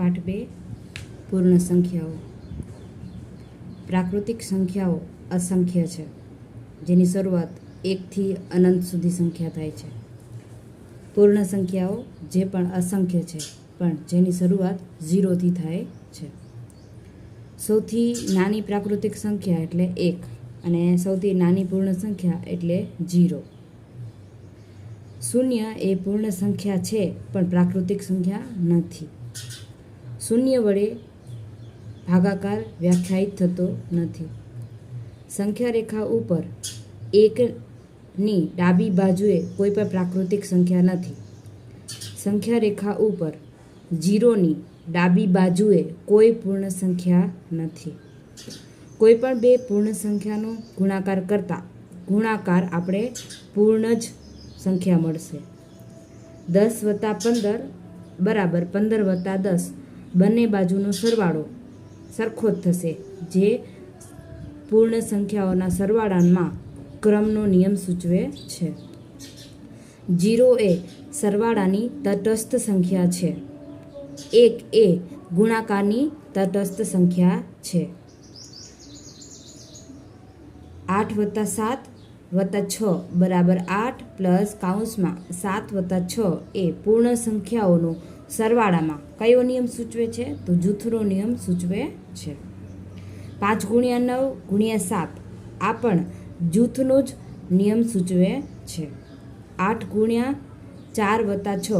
પાઠ બે, પૂર્ણ સંખ્યાઓ. પ્રાકૃતિક સંખ્યાઓ અસંખ્ય છે, જેની શરૂઆત એકથી અનંત સુધી સંખ્યા થાય છે. પૂર્ણ સંખ્યાઓ જે પણ અસંખ્ય છે, પણ જેની શરૂઆત ઝીરોથી થાય છે. સૌથી નાની પ્રાકૃતિક સંખ્યા એટલે એક અને સૌથી નાની પૂર્ણ સંખ્યા એટલે જીરો શૂન્ય એ પૂર્ણ સંખ્યા છે, પણ પ્રાકૃતિક સંખ્યા નથી. શૂન્ય વડે ભાગાકાર વ્યાખ્યાયિત થતો નથી. સંખ્યા રેખા ઉપર એકની ડાબી બાજુએ કોઈ પણ પ્રાકૃતિક સંખ્યા નથી. સંખ્યા રેખા ઉપર જીરોની ડાબી બાજુએ કોઈ પૂર્ણ સંખ્યા નથી. કોઈ પણ બે પૂર્ણ સંખ્યાનો ગુણાકાર કરતા ગુણાકાર આપણે પૂર્ણ જ સંખ્યા મળશે. દસ વત્તા પંદર બરાબર પંદર વત્તા દસ બંને બાજુનો સરવાળો સરખો જ થશે, જે પૂર્ણ સંખ્યાઓના સરવાળામાં ક્રમનો નિયમ સૂચવે છે. જીરો એ સરવાળાની તટસ્થ સંખ્યા છે. એક એ ગુણાકારની તટસ્થ સંખ્યા છે. આઠ વત્તા સાત વત્તા છ બરાબર આઠ પ્લસ કાઉન્સમાં સાત વત્તા છ એ પૂર્ણ સંખ્યાઓનો સરવાળામાં કયો નિયમ સૂચવે છે? તો જૂથનો નિયમ સૂચવે છે. પાંચ ગુણ્યા નવ ગુણ્યા સાત, આ પણ જૂથનો જ નિયમ સૂચવે છે. આઠ ગુણ્યા ચાર વત્તા છ,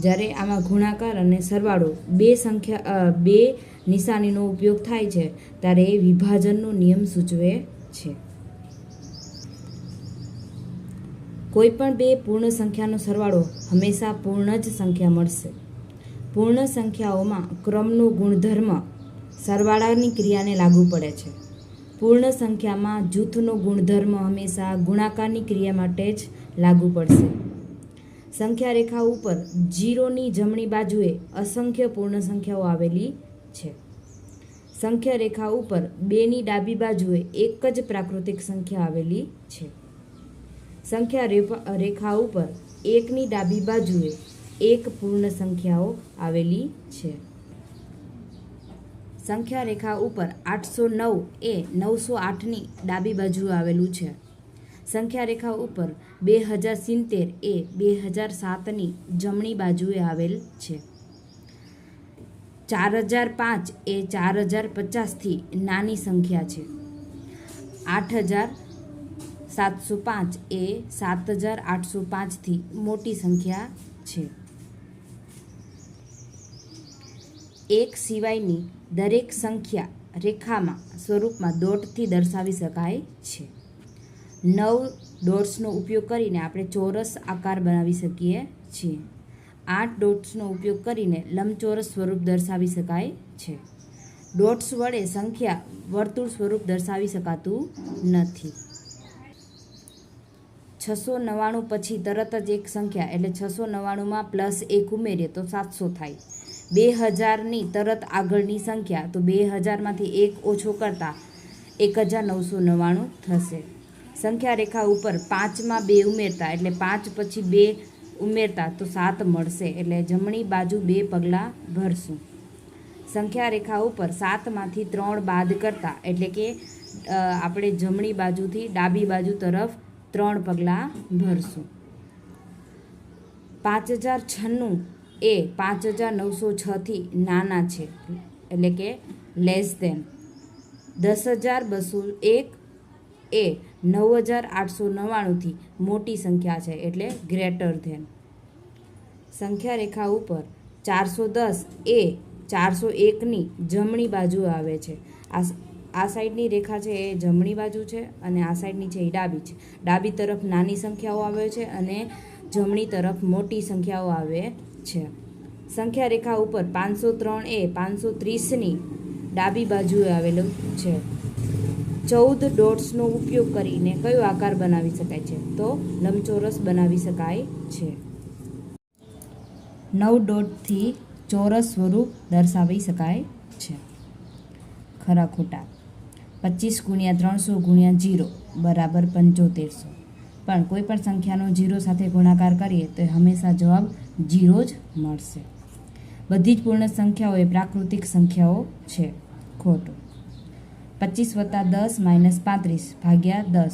જ્યારે આમાં ગુણાકાર અને સરવાળો બે સંખ્યા બે નિશાનીનો ઉપયોગ થાય છે, ત્યારે એ વિભાજનનો નિયમ સૂચવે છે. કોઈ પણ બે પૂર્ણ સંખ્યાનો સરવાળો હંમેશા પૂર્ણ જ સંખ્યા મળશે. પૂર્ણ સંખ્યાઓમાં ક્રમનો ગુણધર્મ સરવાળાની ક્રિયાને લાગુ પડે છે. પૂર્ણ સંખ્યામાં જૂથનો ગુણધર્મ હંમેશા ગુણાકારની ક્રિયા માટે જ લાગુ પડશે. સંખ્યા રેખા ઉપર જીરોની જમણી બાજુએ અસંખ્ય પૂર્ણ સંખ્યાઓ આવેલી છે. સંખ્યા રેખા ઉપર બેની ડાબી બાજુએ એક જ પ્રાકૃતિક સંખ્યા આવેલી છે. સંખ્યા રેખા ઉપર એકની ડાબી બાજુએ એક પૂર્ણ સંખ્યાઓ આવેલી છે. સંખ્યા રેખા ઉપર આઠસો નવ એ નવસો આઠની ડાબી બાજુ આવેલું છે. સંખ્યા રેખા ઉપર બે હજાર સિત્તેર એ બે હજાર સાતની જમણી બાજુએ આવેલ છે. ચાર હજાર પાંચ એ ચાર હજાર પચાસથી નાની સંખ્યા છે. આઠ હજાર સાતસો પાંચ એ સાત હજાર આઠસો પાંચથી મોટી સંખ્યા છે. એક સિવાયની દરેક સંખ્યા રેખામાં, સ્વરૂપમાં દોટથી દર્શાવી શકાય છે. નવ ડોટ્સનો ઉપયોગ કરીને આપણે ચોરસ આકાર બનાવી શકીએ છીએ. આઠ ડોટ્સનો ઉપયોગ કરીને લંબચોરસ સ્વરૂપ દર્શાવી શકાય છે. ડોટ્સ વડે સંખ્યા વર્તુળ સ્વરૂપ દર્શાવી શકાતું નથી. છસો નવ્વાણું પછી તરત જ એક સંખ્યા એટલે છસો નવ્વાણુંમાં પ્લસ એક ઉમેરીએ તો સાતસો થાય. બે હજારની તરત આગળની સંખ્યા, તો બે હજારમાંથી એક ઓછો કરતાં એક હજાર નવસો નવ્વાણું થશે. સંખ્યા રેખા ઉપર પાંચમાં બે ઉમેરતા, એટલે પાંચ પછી બે ઉમેરતા, તો સાત મળશે, એટલે જમણી બાજુ બે પગલાં ભરશું. સંખ્યા રેખા ઉપર સાતમાંથી ત્રણ બાદ કરતા, એટલે કે આપણે જમણી બાજુથી ડાબી બાજુ તરફ ત્રણ પગલાં ભરશું. પાંચ હજાર છન્નું એ પાંચ હજાર નવસો છથી નાના છે, એટલે કે લેસ દેન દસ હજાર બસો એક એ નવ હજાર આઠસો નવ્વાણુંથી મોટી સંખ્યા છે, એટલે ગ્રેટર ધેન સંખ્યા રેખા ઉપર ચારસો દસ એ ચારસો એકની જમણી બાજુ આવે છે. આ આ સાઈડની રેખા છે એ જમણી બાજુ છે અને આ સાઈડની છે એ ડાબી છે. ડાબી તરફ નાની સંખ્યાઓ આવે છે અને જમણી તરફ મોટી સંખ્યાઓ આવે છે. સંખ્યા રેખા ઉપર પાંચસો ત્રણ એ પાંચસો ત્રીસની ડાબી બાજુએ આવેલું છે. ચૌદ ડોટ્સનો ઉપયોગ કરીને કયો આકાર બનાવી શકાય છે? તો લંબચોરસ બનાવી શકાય છે. નવ ડોટથી ચોરસ સ્વરૂપ દર્શાવી શકાય છે. ખરા ખોટા. પચીસ ગુણ્યા ત્રણસો ગુણ્યા જીરો બરાબર પંચોતેરસો. પણ કોઈ પણ સંખ્યાનો જીરો સાથે ગુણાકાર કરીએ તો હંમેશા જવાબ જીરો જ મળશે. બધી જ પૂર્ણ સંખ્યાઓ એ પ્રાકૃતિક સંખ્યાઓ છે. ખોટું. પચીસ વત્તા દસ માઇનસ પાંત્રીસ ભાગ્યા દસ.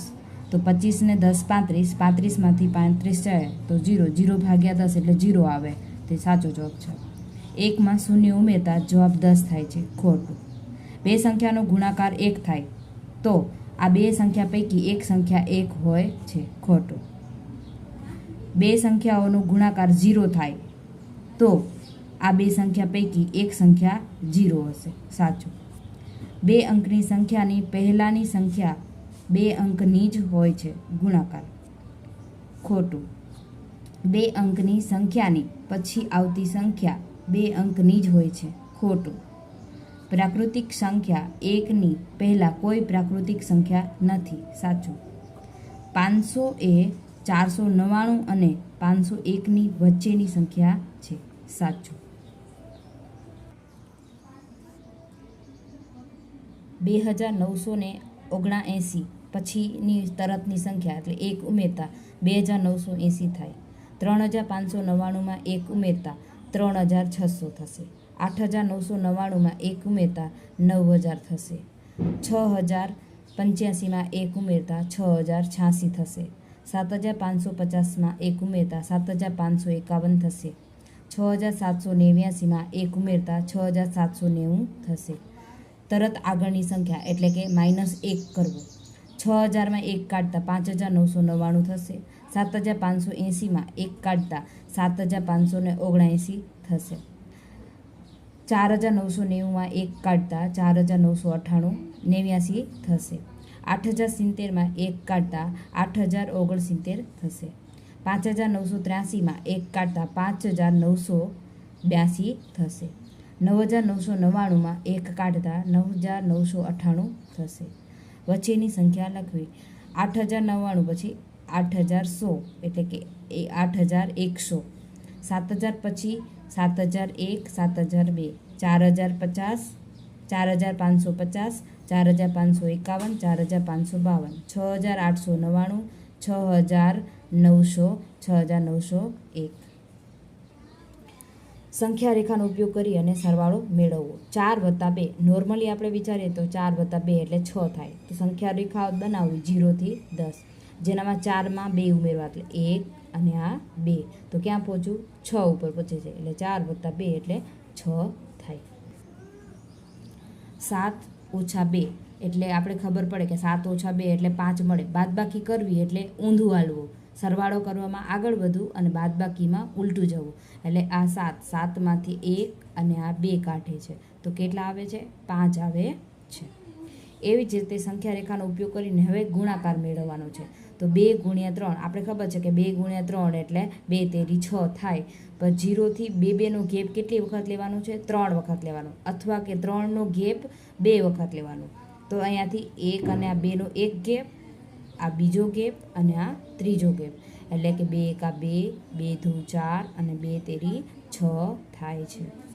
તો પચીસને દસ પાંત્રીસ પાંત્રીસમાંથી પાંત્રીસ જાય, તો જીરો. જીરો ભાગ્યા દસ એટલે જીરો આવે. તે સાચો જવાબ છે. એકમાં શૂન્ય ઉમેરતા જવાબ દસ થાય છે. ખોટું. બે સંખ્યાનો ગુણાકાર એક થાય. તો આ બે સંખ્યા પૈકી એક સંખ્યા એક હોય છે. ખોટું. બે સંખ્યાઓનો ગુણાકાર ઝીરો થાય, તો આ બે સંખ્યા પૈકી એક સંખ્યા ઝીરો હશે. સાચું. બે અંકની સંખ્યાની પહેલાંની સંખ્યા બે અંકની જ હોય છે, ગુણાકાર. ખોટું. બે અંકની સંખ્યાની પછી આવતી સંખ્યા બે અંકની જ હોય છે, ખોટું. પ્રાકૃતિક સંખ્યા એકની પહેલાં કોઈ પ્રાકૃતિક સંખ્યા નથી, સાચું. પાંચસો એ ચારસો નવ્વાણું અને પાંચસો એકની વચ્ચેની સંખ્યા છે. સાચું. બે હજાર નવસો ને ઓગણાએંસી પછીની તરતની સંખ્યા એટલે એક ઉમેરતા બે હજાર નવસો એંસી થાય. ત્રણ હજાર પાંચસો નવ્વાણુંમાં એક ઉમેરતા ત્રણ હજાર છસો થશે. આઠ હજાર નવસો નવ્વાણુંમાં એક ઉમેરતા નવ હજાર થશે. છ હજાર પંચ્યાસીમાં એક ઉમેરતા છ હજાર છ્યાસી થશે. સાત હજાર પાંચસો પચાસમાં એક ઉમેરતા સાત હજાર પાંચસો એકાવન થશે. છ હજાર સાતસો નેવ્યાસીમાં એક ઉમેરતા છ હજાર સાતસો નેવું થશે. તરત આગળની સંખ્યા એટલે કે માઇનસ એક કરવું. છ હજારમાં એક કાઢતા પાંચ હજાર નવસો નવ્વાણું થશે. સાત હજાર પાંચસો એંસીમાં એક કાઢતા સાત હજાર પાંચસો ને ઓગણએંસી થશે. ચાર હજાર નવસો નેવુંમાં એક કાઢતા ચાર હજાર નવસો અઠ્ઠાણું નેવ્યાસી થશે. આઠ હજાર સિત્તેરમાં એક કાઢતા આઠ હજાર ઓગણસિત્તેર થશે. પાંચ હજાર નવસો ત્ર્યાસીમાં એક કાઢતા પાંચ હજાર નવસો બ્યાસી થશે. નવ હજાર નવસો નવ્વાણુંમાં એક કાઢતા નવ હજાર નવસો અઠ્ઠાણું થશે. વચ્ચેની સંખ્યા લખવી. આઠ હજાર નવ્વાણું પછી આઠ હજાર સો, એટલે કે એ આઠ હજાર એકસો. સાત હજાર પછી સાત હજાર એક, સાત હજાર બે. ચાર હજાર પચાસ, ચાર હજાર પાંચસો પચાસ ચાર હજાર પાંચસો એકાવન, ચાર હજાર પાંચસો બાવન, છ હજાર આઠસો નવ્વાણું, છ હજાર નવસો, છ હજાર નવસો એક. સંખ્યા રેખાનો ઉપયોગ કરી અને સરવાળો મેળવવો. ચાર વત્તા બે. નોર્મલી આપણે વિચારીએ તો ચાર વત્તા બે એટલે છ થાય. તો સંખ્યા રેખા બનાવવી જીરોથી દસ. જેનામાં ચારમાં બે ઉમેરવા એટલે એક અને આ બે. તો ક્યાં પહોંચ્યું? છ ઉપર પહોંચે છે. એટલે ચાર વત્તા બે એટલે છ થાય. સાત. ઓછા બે. એટલે આપણે ખબર પડે કે સાત ઓછા બે એટલે પાંચ મળે. બાદબાકી કરવી એટલે ઊંધું હાલવું. સરવાળો કરવામાં આગળ વધવું અને બાદબાકીમાં ઉલટું જવું. એટલે આ સાત. સાતમાંથી એક અને આ બે કાઢે છે. તો કેટલા આવે છે? પાંચ આવે છે. એવી જ રીતે સંખ્યા રેખાનો ઉપયોગ કરીને હવે ગુણાકાર મેળવવાનો છે. તો બે ગુણ્યા ત્રણ. આપણે ખબર છે કે બે ગુણ્યા ત્રણ એટલે બે તેરી છ થાય. પણ જીરોથી બે બેનો ગેપ કેટલી વખત લેવાનો છે? ત્રણ વખત લેવાનો. અથવા કે ત્રણનો ગેપ બે વખત લેવાનો. તો અહીંયાથી એક અને આ બેનો એક ગેપ, આ બીજો ગેપ અને આ ત્રીજો ગેપ. એટલે કે બે એકા બે બે ધું ચાર અને બે તેરી છ થાય છે.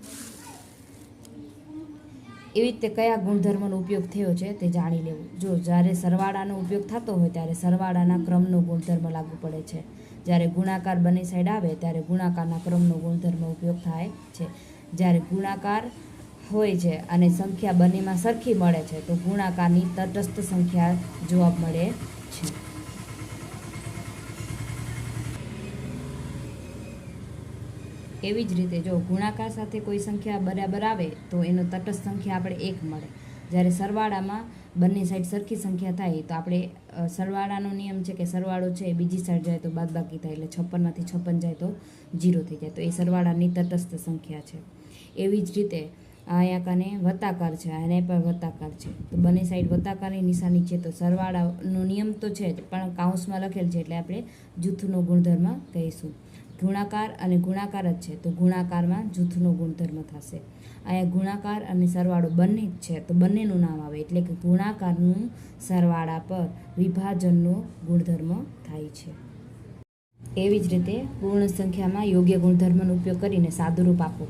એવી રીતે કયા ગુણધર્મનો ઉપયોગ થયો છે તે જાણી લેવું. જો જ્યારે સરવાળાનો ઉપયોગ થતો હોય ત્યારે સરવાળાના ક્રમનો ગુણધર્મ લાગુ પડે છે. જ્યારે ગુણાકાર બંને સાઈડ આવે ત્યારે ગુણાકારના ક્રમનો ગુણધર્મ ઉપયોગ થાય છે. જ્યારે ગુણાકાર હોય છે અને સંખ્યા બંનેમાં સરખી મળે છે તો ગુણાકારની તટસ્થ સંખ્યા જોવા મળે છે. એવી જ રીતે જો ગુણાકાર સાથે કોઈ સંખ્યા બરાબર આવે, તો એનો તટસ્થ સંખ્યા આપણે એક મળે. જ્યારે સરવાળામાં બંને સાઈડ સરખી સંખ્યા થાય, તો આપણે સરવાળાનો નિયમ છે કે સરવાળો છે બીજી સાઈડ જાય તો બાદબાકી થાય, એટલે છપ્પનમાંથી છપ્પન જાય તો જીરો થઈ જાય. તો એ સરવાળાની તટસ્થ સંખ્યા છે. એવી જ રીતે અહીંયા કને વત્તાકાર છે અને પણ વત્તાકાર છે. તો બંને સાઈડ વત્તાકારની નિશાની છે, તો સરવાળાનો નિયમ તો છે જ, પણ કાઉન્સમાં લખેલ છે, એટલે આપણે જૂથનો ગુણધર્મ કહીશું. ગુણાકાર અને ગુણાકાર જ છે. તો ગુણાકારમાં જૂથનો ગુણધર્મ થશે. અહીંયા ગુણાકાર અને સરવાળો બંને જ છે. તો બંનેનું નામ આવે. એટલે કે ગુણાકારનું સરવાળા પર વિભાજનનો ગુણધર્મ થાય છે. એવી જ રીતે પૂર્ણ સંખ્યામાં યોગ્ય ગુણધર્મનો ઉપયોગ કરીને સાદુરૂપ આપો.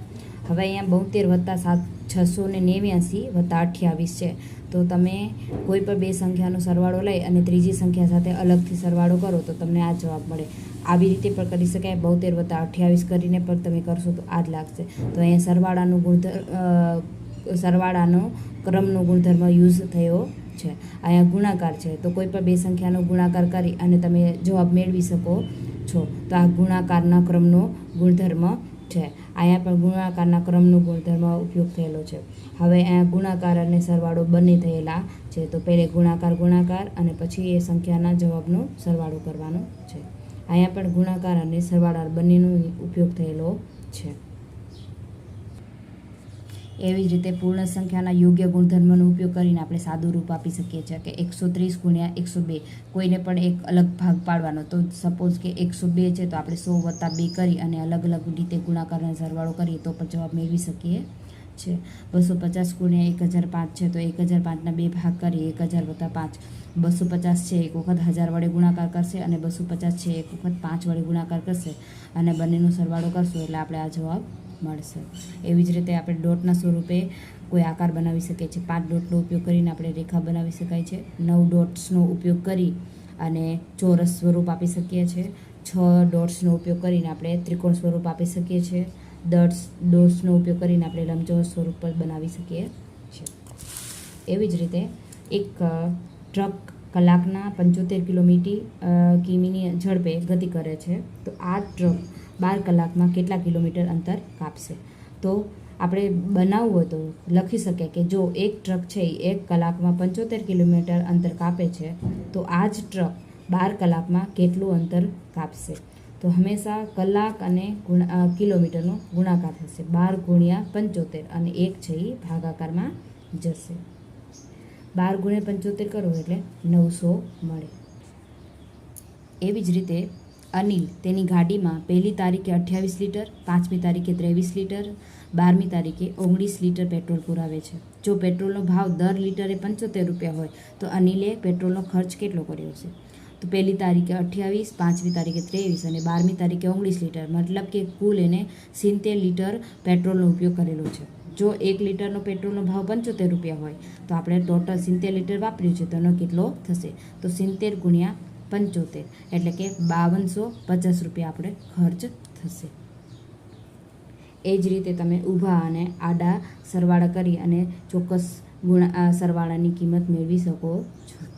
હવે અહીંયા બોતેર વત્તા સાત છસો ને નેવ્યાસી વત્તા અઠ્યાવીસ છે. તો તમે કોઈ પણ બે સંખ્યાનો સરવાળો લઈ અને ત્રીજી સંખ્યા સાથે અલગથી સરવાળો કરો તો તમને આ જવાબ મળે. આવી રીતે પણ કરી શકાય. બોતેર વત્તા અઠ્યાવીસ કરીને પણ તમે કરશો તો આ જ લાગશે. તો અહીંયા સરવાળાનું ગુણધર્મ સરવાળાનો ક્રમનો ગુણધર્મ યુઝ થયો છે. અહીંયા ગુણાકાર છે. તો કોઈ પણ બે સંખ્યાનો ગુણાકાર કરી અને તમે જવાબ મેળવી શકો છો. તો આ ગુણાકારના ક્રમનો ગુણધર્મ છે. અહીંયા પણ ગુણાકારના ક્રમનો ગુણધર્મ ઉપયોગ થયેલો છે. હવે અહીંયા ગુણાકાર અને સરવાળો બંને થયેલા છે. તો પહેલે ગુણાકાર ગુણાકાર અને પછી એ સંખ્યાના જવાબનો સરવાળો કરવાનો છે. અહીંયા પણ ગુણાકાર અને સરવાળા બંનેનો ઉપયોગ થયેલો છે. એવી જ રીતે પૂર્ણ સંખ્યાના યોગ્ય ગુણધર્મનો ઉપયોગ કરીને આપણે સાદું રૂપ આપી શકીએ છીએ કે એકસો ત્રીસ ગુણ્યા એકસો બે. કોઈને પણ એક અલગ ભાગ પાડવાનો. તો સપોઝ કે એકસો બે છે, તો આપણે સો વત્તા બે કરી અને અલગ અલગ રીતે ગુણાકારનો સરવાળો કરીએ, તો પણ જવાબ મેળવી શકીએ છે બસો પચાસ ગુણ્યા એક હજાર પાંચ છે, તો એક હજાર પાંચના બે ભાગ કરીએ, એક હજાર વત્તા પાંચ. બસો પચાસ છે, એક વખત હજાર વડે ગુણાકાર કરશે અને બસો પચાસ છે, એક વખત પાંચ વડે ગુણાકાર કરશે અને બંનેનો સરવાળો કરશું, એટલે આપણે આ જવાબ મળશે. એવી જ રીતે આપણે ડોટના સ્વરૂપે કોઈ આકાર બનાવી શકીએ છીએ. પાંચ ડોટનો ઉપયોગ કરીને આપણે રેખા બનાવી શકાય છે. નવ ડોટ્સનો ઉપયોગ કરી અને ચોરસ સ્વરૂપ આપી શકીએ છીએ. છ ડોટ્સનો ઉપયોગ કરીને આપણે ત્રિકોણ સ્વરૂપ આપી શકીએ છીએ. દસ ડોટ્સનો ઉપયોગ કરીને આપણે લંબચોરસ સ્વરૂપ પણ બનાવી શકીએ છીએ. એવી જ રીતે એક ટ્રક કલાકના પંચોતેર કિલોમીટર કિમીની ઝડપે ગતિ કરે છે. તો આ ટ્રક બાર કલાકમાં કેટલા કિલોમીટર અંતર કાપશે? તો આપણે બનાવવું તો લખી શકીએ કે જો એક ટ્રક છે એ એક કલાકમાં પંચોતેર કિલોમીટર અંતર કાપે છે, તો આ જ ટ્રક બાર કલાકમાં કેટલું અંતર કાપશે? તો હંમેશા કલાક અને ગુણ કિલોમીટરનો ગુણાકાર થશે. બાર ગુણ્યા પંચોતેર અને એક છે એ ભાગાકારમાં જશે. બાર ગુણ્યા પંચોતેર કરો એટલે નવસો મળે. એવી જ રીતે અનિલ તેની ગાડીમાં પહેલી તારીખે અઠ્યાવીસ લીટર, પાંચમી તારીખે ત્રેવીસ લીટર, બારમી તારીખે ઓગણીસ લીટર પેટ્રોલ પુરાવે છે. જો પેટ્રોલનો ભાવ દર લીટરે પંચોતેર રૂપિયા હોય, તો અનિલે પેટ્રોલનો ખર્ચ કેટલો કર્યો છે? તો પહેલી તારીખે અઠ્યાવીસ, પાંચમી તારીખે ત્રેવીસ અને બારમી તારીખે ઓગણીસ લીટર. મતલબ કે કુલ એને સિત્તેર લીટર પેટ્રોલનો ઉપયોગ કરેલો છે. જો એક લીટરનો પેટ્રોલનો ભાવ પંચોતેર રૂપિયા હોય, તો આપણે ટોટલ સિત્તેર લીટર વાપર્યું છે. તો એનો કેટલો થશે? તો સિત્તેર ગુણ્યા પંચોતેર. એટલે કે બાવનસો પચાસ રૂપિયા આપણે ખર્ચ થશે. એ જ રીતે તમે ઊભા અને આડા સરવાળા કરી અને ચોક્કસ ગુણ સરવાળાની કિંમત મેળવી શકો છો.